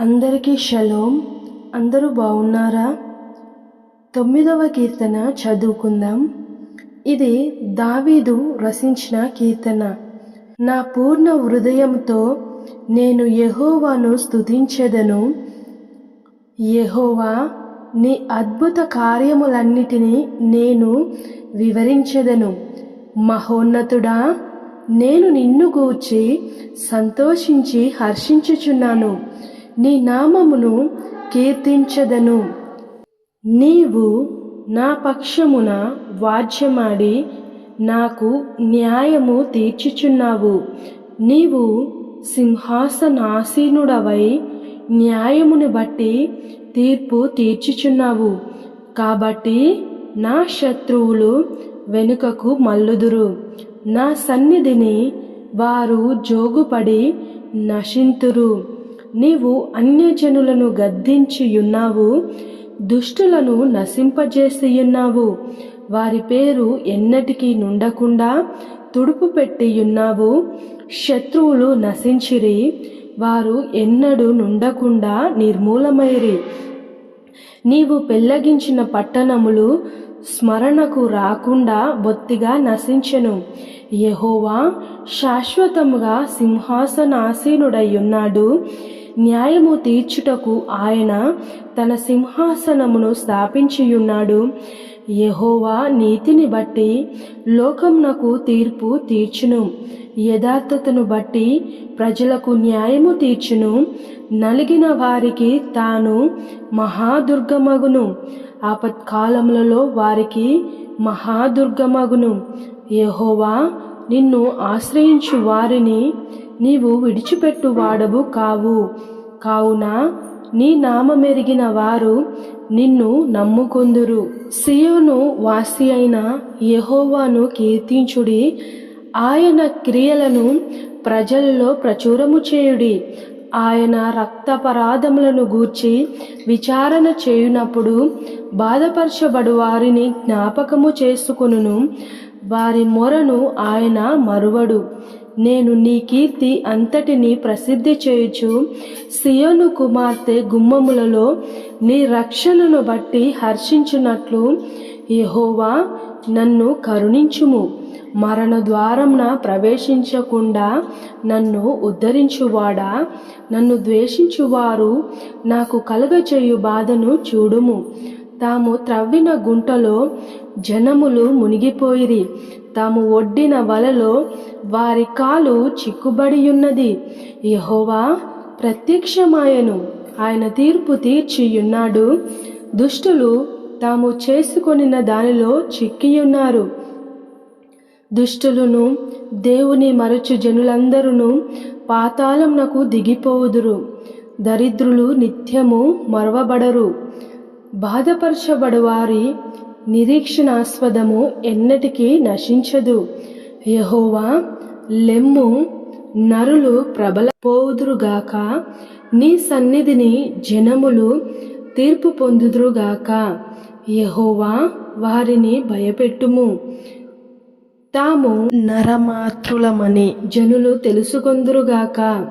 అందరికీ షలోం. అందరూ బాగున్నారా? తొమ్మిదవ కీర్తన చదువుకుందాం. ఇది దావీదు రచించిన కీర్తన. నా పూర్ణ హృదయంతో నేను యహోవాను స్తుతించెదను. యహోవా నీ అద్భుత కార్యములన్నిటినీ నేను వివరించెదను. మహోన్నతుడా నేను నిన్ను గూర్చి సంతోషించి హర్షించుచున్నాను. నీ నామమును కీర్తించదను. నీవు నా పక్షమున వాద్యమాడి నాకు న్యాయము తీర్చుచున్నావు. నీవు సింహాసనాసీనుడవై న్యాయమును బట్టి తీర్పు తీర్చుచున్నావు. కాబట్టి నా శత్రువులు వెనుకకు మల్లుదురు నా సన్నిధిని వారు జోగుపడి నశింతురు. నీవు అన్యజనులను గద్దించియున్నావు దుష్టులను నశింపజేసియున్నావు. వారి పేరు ఎన్నటికీ నుండకుండా తుడుపు పెట్టియున్నావు. శత్రువులు నశించిరి వారు ఎన్నడూ నుండకుండా నిర్మూలమైరి. నీవు పెళ్ళగించిన పట్టణములు స్మరణకు రాకుండా బొత్తిగా నశించెను. యహోవా శాశ్వతముగా సింహాసనాసీనుడయ్యున్నాడు. న్యాయము తీర్చుటకు ఆయన తన సింహాసనమును స్థాపించియున్నాడు. యహోవా నీతిని బట్టి లోకమునకు తీర్పు తీర్చును. యథార్థతను బట్టి ప్రజలకు న్యాయము తీర్చును. నలిగిన వారికి తాను మహాదుర్గమగును. ఆపత్కాలములలో వారికి మహాదుర్గమగును. యహోవా నిన్ను ఆశ్రయించు వారిని నీవు విడిచిపెట్టు వాడవు కావు. కావున నీ నామమెరిగిన వారు నిన్ను నమ్ముకొందురు. సియోను వాసి అయిన యహోవాను కీర్తించుడి. ఆయన క్రియలను ప్రజలలో ప్రచురము చేయుడి. ఆయన రక్తపరాధములను గూర్చి విచారణ చేయునప్పుడు బాధపరచబడు వారిని జ్ఞాపకము చేసుకొనును. వారి మొరను ఆయన మరువడు. నేను నీ కీర్తి అంతటిని ప్రసిద్ధి చేయుచు సియోను కుమార్తె గుమ్మములలో నీ రక్షణను బట్టి హర్షించున్నట్లు యహోవా నన్ను కరుణించుము. మరణ ద్వారంన ప్రవేశించకుండా నన్ను ఉద్ధరించువాడా? నన్ను ద్వేషించువారు నాకు కలుగచేయు బాధను చూడుము. తాము త్రవ్విన గుంటలో జనములు మునిగిపోయిరి. తాము ఒడ్డిన వలలో వారి కాలు చిక్కుబడియున్నది. యహోవా ప్రత్యక్షమాయను. ఆయన తీర్పు తీర్చియున్నాడు. దుష్టులు తాము చేసుకొనిన దానిలో చిక్కియున్నారు. దుష్టులను దేవుని మరచు జనులందరూ పాతాళంనకు దిగిపోవుదురు దరిద్రులు నిత్యము మరవబడరు. బాధపరచబడవారి నిరీక్షణాస్పదము ఎన్నటికీ నశించదు. యహోవా లెమ్ము నరులు ప్రబల పోదురుగాక నీ సన్నిధిని జనములు తీర్పు పొందుదురుగాక. యహోవా వారిని భయపెట్టుము. తాము నరమాత్రులమని జనులు తెలుసుకొందురుగాక.